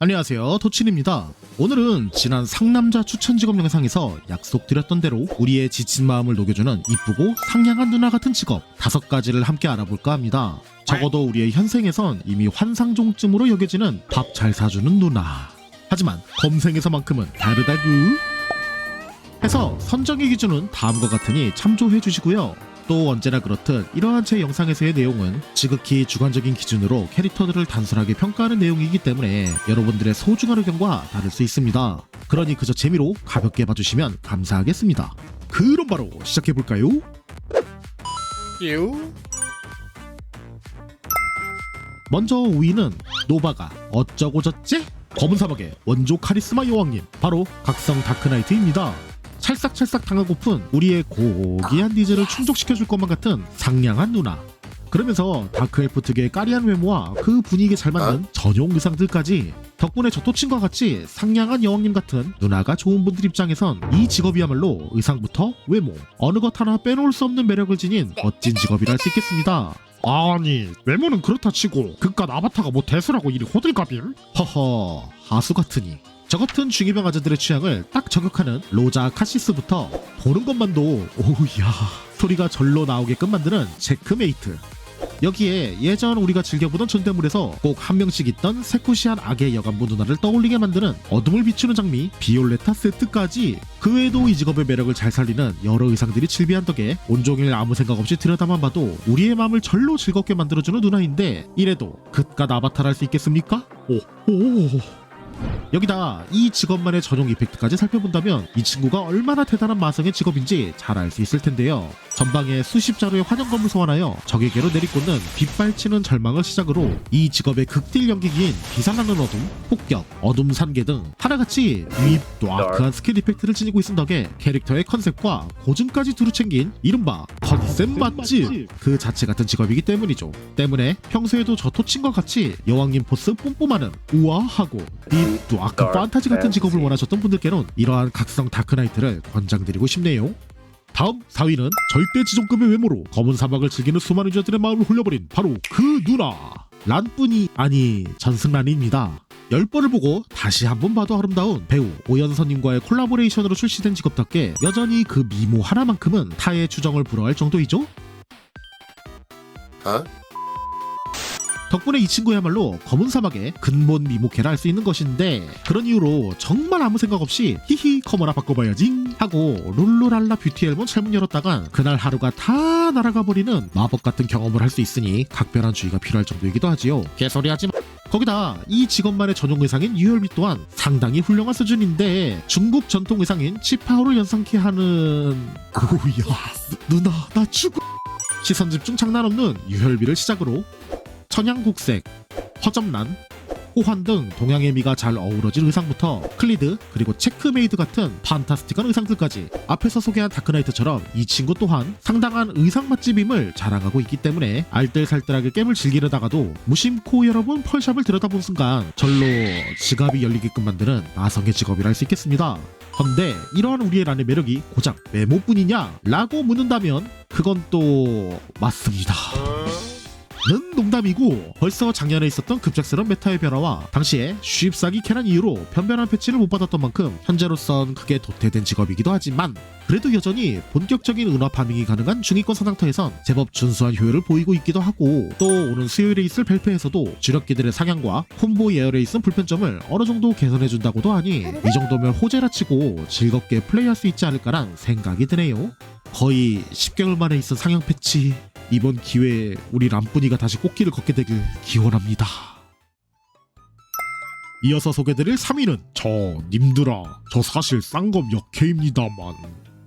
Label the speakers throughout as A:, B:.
A: 안녕하세요. 도친입니다. 오늘은 지난 상남자 추천 직업 영상에서 약속드렸던 대로 우리의 지친 마음을 녹여주는 이쁘고 상냥한 누나 같은 직업 다섯 가지를 함께 알아볼까 합니다. 적어도 우리의 현생에선 이미 환상종쯤으로 여겨지는 밥 잘 사주는 누나. 하지만 검생에서만큼은 다르다구. 해서 선정의 기준은 다음과 같으니 참조해 주시고요 또 언제나 그렇듯 이러한 제 영상에서의 내용은 지극히 주관적인 기준으로 캐릭터들을 단순하게 평가하는 내용이기 때문에 여러분들의 소중한 의견과 다를 수 있습니다. 그러니 그저 재미로 가볍게 봐주시면 감사하겠습니다. 그럼 바로 시작해볼까요?
B: 유 먼저
A: 5위는 노바가 어쩌고 저쩌? 검은 사막의 원조 카리스마 여왕님 바로 각성 다크나이트입니다. 찰싹찰싹 당하고픈 우리의 고귀한 니즈를 충족시켜줄 것만 같은 상냥한 누나. 그러면서 다크엘프 특유의 까리한 외모와 그 분위기에 잘 맞는 전용 의상들까지 덕분에 저토친과 같이 상냥한 여왕님 같은 누나가 좋은 분들 입장에선 이 직업이야말로 의상부터 외모 어느 것 하나 빼놓을 수 없는 매력을 지닌 멋진 직업이라 할 수 있겠습니다.
B: 아니 외모는 그렇다 치고 그깟 아바타가 뭐 대수라고 이리 호들갑일?
A: 허허 하수 같으니 저 같은 중이병 아재들의 취향을 딱 저격하는 로자 카시스부터 보는 것만도 오우야. 소리가 절로 나오게끔 만드는 체크메이트. 여기에 예전 우리가 즐겨보던 전대물에서 꼭 한 명씩 있던 세쿠시한 악의 여간부 누나를 떠올리게 만드는 어둠을 비추는 장미 비올레타 세트까지 그 외에도 이 직업의 매력을 잘 살리는 여러 의상들이 즐비한 덕에 온종일 아무 생각 없이 들여다만 봐도 우리의 마음을 절로 즐겁게 만들어주는 누나인데 이래도 그깟 아바타를 할 수 있겠습니까? 오, 오, 여기다 이 직업만의 전용 이펙트까지 살펴본다면 이 친구가 얼마나 대단한 마성의 직업인지 잘 알 수 있을 텐데요. 전방에 수십 자루의 환영검을 소환하여 적에게로 내리꽂는 빗발치는 절망을 시작으로 이 직업의 극딜 연기기인 비상하는 어둠, 폭격, 어둠 산계 등 하나같이 유입 노아크한 스킬 이펙트를 지니고 있은 덕에 캐릭터의 컨셉과 고증까지 두루 챙긴 이른바 컨셉 맛집 그 자체 같은 직업이기 때문이죠. 때문에 평소에도 저 토친과 같이 여왕님 포스 뿜뿜하는 우아하고 딥 노아크 판타지 같은 직업을 원하셨던 분들께는 이러한 각성 다크나이트를 권장드리고 싶네요. 다음 4위는 절대 지존급의 외모로 검은 사막을 즐기는 수많은 유저들의 마음을 홀려버린 바로 그 누나 란뿐이 아니 전승란입니다. 10번을 보고 다시 한 번 봐도 아름다운 배우 오연서님과의 콜라보레이션으로 출시된 직업답게 여전히 그 미모 하나만큼은 타의 추정을 불허할 정도이죠?
B: 어?
A: 덕분에 이 친구야말로 검은 사막의 근본 미모캐라 할 수 있는 것인데 그런 이유로 정말 아무 생각 없이 히히 커머나 바꿔봐야지 하고 룰루랄라 뷰티 앨범 잘못 열었다간 그날 하루가 다 날아가 버리는 마법 같은 경험을 할 수 있으니 각별한 주의가 필요할 정도이기도 하지요. 개소리 하지 마. 거기다 이 직업만의 전용 의상인 유혈빛 또한 상당히 훌륭한 수준인데 중국 전통 의상인 치파오를 연상케 하는 오야 누나 나 죽어. 시선 집중 장난 없는 유혈비를 시작으로 천양국색, 허접란, 호환 등 동양의 미가 잘 어우러진 의상부터 클리드 그리고 체크메이드 같은 판타스틱한 의상들까지 앞에서 소개한 다크나이트처럼 이 친구 또한 상당한 의상 맛집임을 자랑하고 있기 때문에 알뜰살뜰하게 게임을 즐기려다가도 무심코 여러분 펄샵을 들여다본 순간 절로 지갑이 열리게끔 만드는 마성의 직업이라 할 수 있겠습니다. 헌데 이러한 우리의 란의 매력이 고작 외모뿐이냐? 라고 묻는다면 그건 또 맞습니다. 는 농담이고 벌써 작년에 있었던 급작스러운 메타의 변화와 당시에 쉽사기 캐란 이후로 변변한 패치를 못 받았던 만큼 현재로선 크게 도태된 직업이기도 하지만 그래도 여전히 본격적인 은화 파밍이 가능한 중위권 사냥터에선 제법 준수한 효율을 보이고 있기도 하고 또 오는 수요일에 있을 벨페에서도 주력기들의 상향과 콤보 예열에 있은 불편점을 어느 정도 개선해준다고도 하니 이 정도면 호재라 치고 즐겁게 플레이할 수 있지 않을까란 생각이 드네요. 거의 10개월 만에 있은 상향 패치 이번 기회에 우리 람뿐이가 다시 꽃길을 걷게 되길 기원합니다. 이어서 소개드릴 3위는 저 님들아 저 사실 쌍검 역해입니다만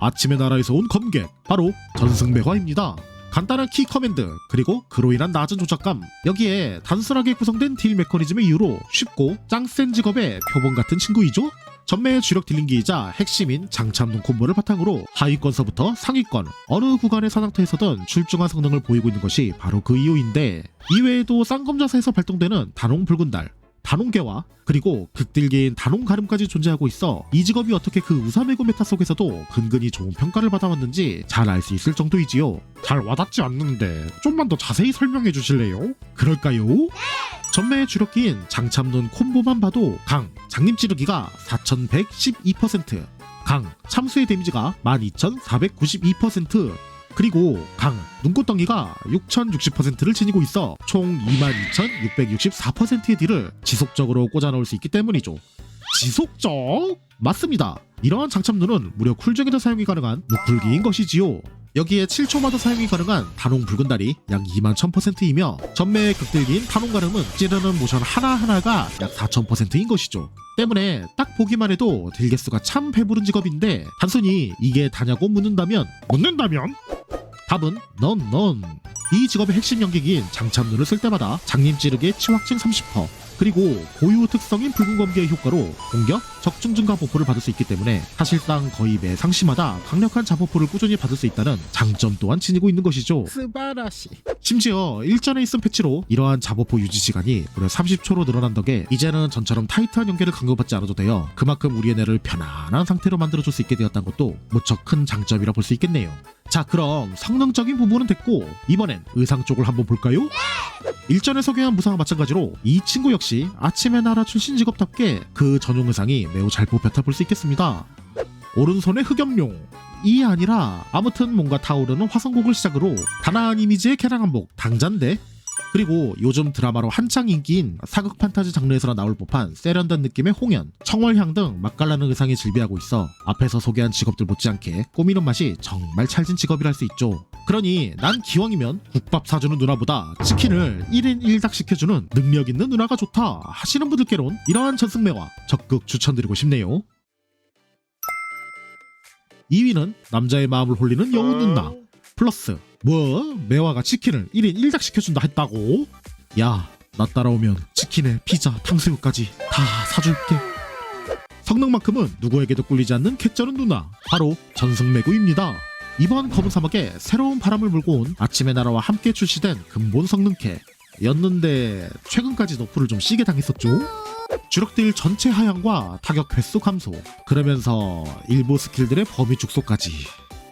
A: 아침의 나라에서 온 검객 바로 전승매화입니다. 간단한 키 커맨드 그리고 그로 인한 낮은 조작감. 여기에 단순하게 구성된 딜 메커니즘의 이유로 쉽고 짱센 직업의 표본 같은 친구이죠. 전매의 주력 딜링기이자 핵심인 장참동 콤보를 바탕으로 하위권서부터 상위권 어느 구간의 사냥터에서든 출중한 성능을 보이고 있는 것이 바로 그 이유인데 이외에도 쌍검자사에서 발동되는 단홍 붉은 달 단홍계와 그리고 극딜기인 단홍가름까지 존재하고 있어 이 직업이 어떻게 그 우사메고 메타 속에서도 근근히 좋은 평가를 받아왔는지 잘 알 수 있을 정도이지요.
B: 잘 와닿지 않는데 좀만 더 자세히 설명해 주실래요?
A: 그럴까요? 전매의 주력기인 장참눈 콤보만 봐도 강, 장님 찌르기가 4112%, 강, 참수의 데미지가 12492%, 그리고 강, 눈꽃덩이가 6060%를 지니고 있어 총 22664%의 딜을 지속적으로 꽂아넣을 수 있기 때문이죠. 지속적? 맞습니다. 이러한 장참눈은 무려 쿨중에도 사용이 가능한 무쿨기인 것이지요. 여기에 7초마다 사용이 가능한 단홍 붉은다리 약 2만 1000%이며 전매의 극딜기인 단홍 가름은 찌르는 모션 하나하나가 약 4000%인 것이죠. 때문에 딱 보기만 해도 딜 개수가 참 배부른 직업인데 단순히 이게 다냐고 묻는다면
B: 묻는다면
A: 답은 넌 넌. 이 직업의 핵심 연기기인 장참눈을 쓸 때마다 장님 찌르기의 치확증 30% 그리고 고유 특성인 붉은 검기의 효과로 공격, 적중 증가 보포를 받을 수 있기 때문에 사실상 거의 매 상시마다 강력한 자보포를 꾸준히 받을 수 있다는 장점 또한 지니고 있는 것이죠.
B: 스바라시
A: 심지어 일전에 있은 패치로 이러한 자보포 유지 시간이 무려 30초로 늘어난 덕에 이제는 전처럼 타이트한 연계를 강요받지 않아도 되어 그만큼 우리의 뇌를 편안한 상태로 만들어줄 수 있게 되었다는 것도 무척 큰 장점이라 볼 수 있겠네요. 자 그럼 성능적인 부분은 됐고 이번엔 의상 쪽을 한번 볼까요? 일전에 소개한 무상과 마찬가지로 이 친구 역시 아침의 나라 출신 직업답게 그 전용 의상이 매우 잘 뽑혔다 볼 수 있겠습니다. 오른손에 흑염룡 이 아니라 아무튼 뭔가 타오르는 화성곡을 시작으로 단아한 이미지의 계량한복 당잔데 그리고 요즘 드라마로 한창 인기인 사극 판타지 장르에서나 나올 법한 세련된 느낌의 홍연, 청월향 등 맛깔나는 의상이 즐비하고 있어 앞에서 소개한 직업들 못지않게 꾸미는 맛이 정말 찰진 직업이라 할수 있죠. 그러니 난 기왕이면 국밥 사주는 누나보다 치킨을 1인 1닭 시켜주는 능력 있는 누나가 좋다 하시는 분들께론 이러한 전승매와 적극 추천드리고 싶네요. 2위는 남자의 마음을 홀리는 여우 누나 플러스. 뭐? 매화가 치킨을 1인 1닭 시켜준다 했다고? 야 나 따라오면 치킨에 피자 탕수육까지 다 사줄게. 성능만큼은 누구에게도 꿀리지 않는 개쩌는 누나. 바로 전승매구입니다. 이번 검은 사막에 새로운 바람을 물고 온 아침의 나라와 함께 출시된 근본 성능캐. 였는데 최근까지 너프를 좀 시게 당했었죠? 주력들 전체 하향과 타격 횟수 감소. 그러면서 일부 스킬들의 범위 축소까지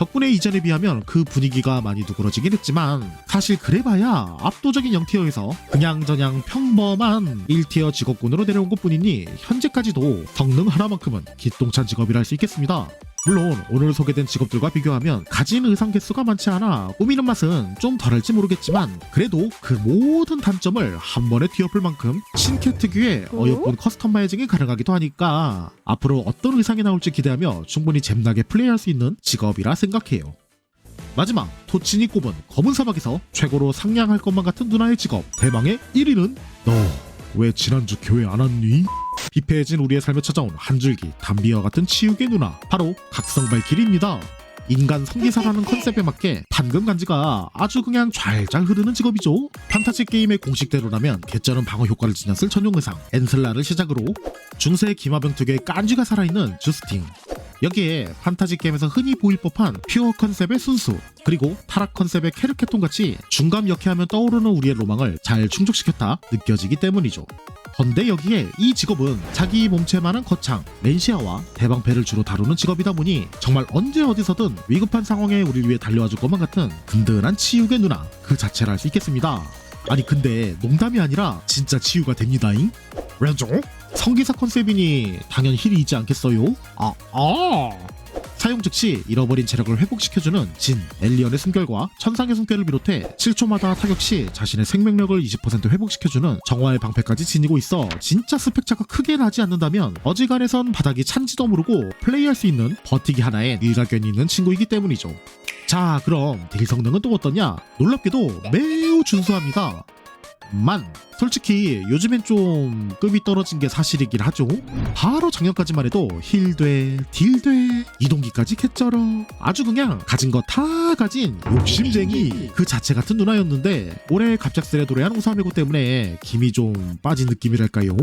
A: 덕분에 이전에 비하면 그 분위기가 많이 누그러지긴 했지만 사실 그래봐야 압도적인 0티어에서 그냥저냥 평범한 1티어 직업군으로 내려온 것 뿐이니 현재까지도 성능 하나만큼은 기똥찬 직업이라 할 수 있겠습니다. 물론 오늘 소개된 직업들과 비교하면 가진 의상 개수가 많지 않아 꾸미는 맛은 좀 덜할지 모르겠지만 그래도 그 모든 단점을 한 번에 뒤엎을 만큼 신캐 특유의 어여쁜 커스터마이징이 가능하기도 하니까 앞으로 어떤 의상이 나올지 기대하며 충분히 잼나게 플레이할 수 있는 직업이라 생각해요. 마지막 토친이 꼽은 검은 사막에서 최고로 상냥할 것만 같은 누나의 직업 대망의 1위는 너 왜 지난주 교회 안 왔니? 비폐해진 우리의 삶에 찾아온 한 줄기 담비와 같은 치육의 누나 바로 각성발 길입니다. 인간 성기사라는 컨셉에 맞게 판금 간지가 아주 그냥 잘 흐르는 직업이죠. 판타지 게임의 공식대로라면 개쩌는 방어 효과를 지녔을 전용 의상 엔슬라를 시작으로 중세 기마병 특유의 깐쥐가 살아있는 주스팅 여기에 판타지 게임에서 흔히 보일 법한 퓨어 컨셉의 순수 그리고 타락 컨셉의 캐르케톤 같이 중감 역해하면 떠오르는 우리의 로망을 잘 충족시켰다 느껴지기 때문이죠. 헌데 여기에 이 직업은 자기 몸체만한 거창, 렌시아와 대방패를 주로 다루는 직업이다 보니 정말 언제 어디서든 위급한 상황에 우리를 위해 달려와 줄 것만 같은 든든한 치유의 누나 그 자체라 할수 있겠습니다. 아니 근데 농담이 아니라 진짜 치유가 됩니다잉?
B: 왜죠?
A: 성기사 컨셉이니 당연 힐이 있지 않겠어요?
B: 아, 아
A: 사용 즉시 잃어버린 체력을 회복시켜주는 진, 엘리언의 숨결과 천상의 숨결을 비롯해 7초마다 타격 시 자신의 생명력을 20% 회복시켜주는 정화의 방패까지 지니고 있어 진짜 스펙 차가 크게 나지 않는다면 어지간해선 바닥이 찬지도 모르고 플레이할 수 있는 버티기 하나에 일가견이 있는 친구이기 때문이죠. 자 그럼 딜 성능은 또 어떠냐? 놀랍게도 매우 준수합니다. 만. 솔직히 요즘엔 좀 급이 떨어진 게 사실이긴 하죠. 바로 작년까지만 해도 힐돼 딜돼 이동기까지 개쩔어 아주 그냥 가진 거 다 가진 욕심쟁이 그 자체 같은 누나였는데 올해 갑작스레 도래한 우사메고 때문에 김이 좀 빠진 느낌이랄까요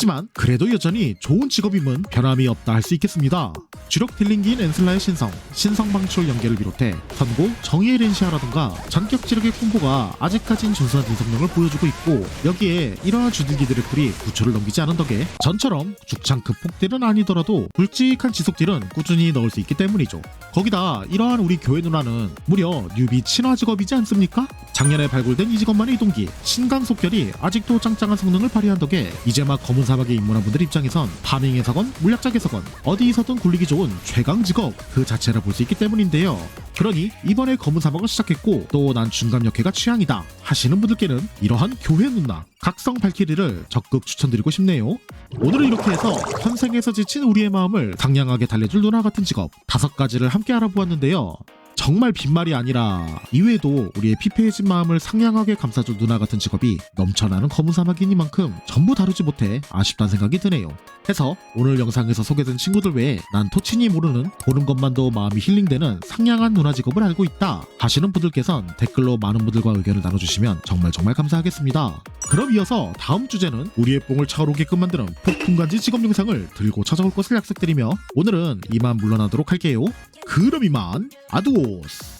A: 하지만 그래도 여전히 좋은 직업임은 변함이 없다 할 수 있겠습니다 주력 딜링기인 엔슬라의 신성, 신성 방출 연계를 비롯해 선고, 정의의 렌시아라든가 전격지력의 콤보가 아직까진 준수한 인성력을 보여주고 있고 여기에 이러한 주딜기들의 쿨이 9초를 넘기지 않은 덕에 전처럼 죽창급 폭딜은 아니더라도 굵직한 지속딜은 꾸준히 넣을 수 있기 때문이죠. 거기다 이러한 우리 교회 누나는 무려 뉴비 친화 직업이지 않습니까? 작년에 발굴된 이 직업만의 이동기 신강 속결이 아직도 짱짱한 성능을 발휘한 덕에 이제 막 검은 사막에 입문한 분들 입장에선 파밍에서건 물약작에서건 어디서든 굴리기 좋은 최강 직업 그 자체라 볼 수 있기 때문인데요. 그러니 이번에 검은 사막을 시작했고 또 난 중간 역해가 취향이다 하시는 분들께는 이러한 교회 누나 각성 발키리를 적극 추천드리고 싶네요. 오늘은 이렇게 해서 현생에서 지친 우리의 마음을 상냥하게 달래줄 누나 같은 직업 다섯 가지를 함께 알아보았는데요. 정말 빈말이 아니라 이외에도 우리의 피폐해진 마음을 상냥하게 감싸줄 누나 같은 직업이 넘쳐나는 검은 사막이니만큼 전부 다루지 못해 아쉽다는 생각이 드네요. 해서 오늘 영상에서 소개된 친구들 외에 난 토친이 모르는 보는 것만도 마음이 힐링되는 상냥한 누나 직업을 알고 있다 하시는 분들께선 댓글로 많은 분들과 의견을 나눠주시면 정말 정말 감사하겠습니다. 그럼 이어서 다음 주제는 우리의 뽕을 차오르게끔 만드는 폭풍간지 직업 영상을 들고 찾아올 것을 약속드리며 오늘은 이만 물러나도록 할게요. 그럼 이만 아두오스